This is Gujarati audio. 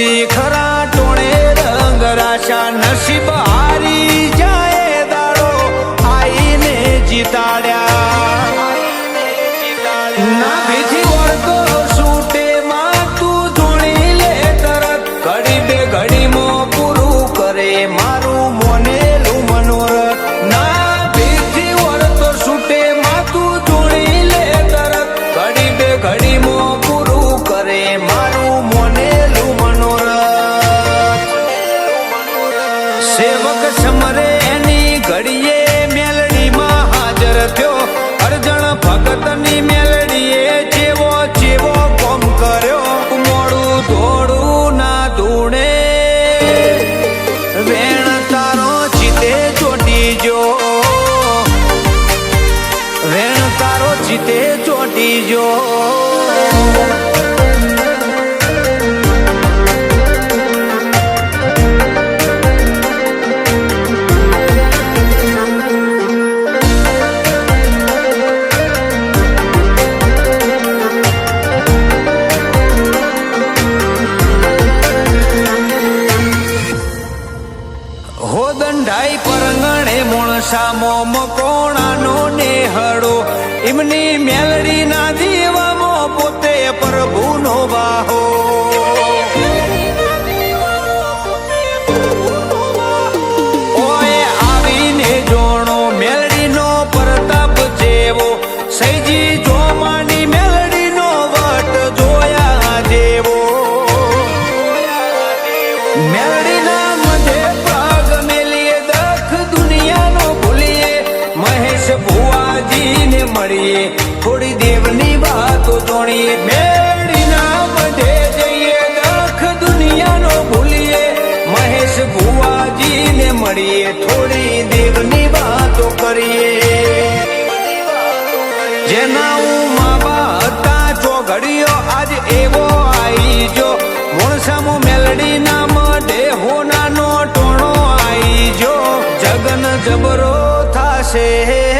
ખોટી ખરા ટોણે રંગ રાશા નસીબ હારી જાય દાડો. આઈને જીતાડ્યા. ના બીજી ઓળખો સૂટે માં તું ધૂણી લે તરત. ઘડી પૂરું કરે માર yo. સામો મકોણાનો નેહળો એમની મેલડીના દીવમો પોતે પ્રભુનો વાહો. આવીને જોણો મેલડીનો પ્રતાપ જેવો. સૈજી મળીએ. થોડી દેવની વાતો તોણીએ મેળીના બધે જઈએ. દખ દુનિયાનો ભૂલીએ. મહેશ ભુવાજીને મળીએ. થોડી દેવની વાતો કરીએ. જેના ઉમાબા હતા ઘડિયો આજ એવો આવી જો. મોણસામો મેલડીના મઢે હોનાનો ટોણો આવી જો. જગન જબરો થાશે.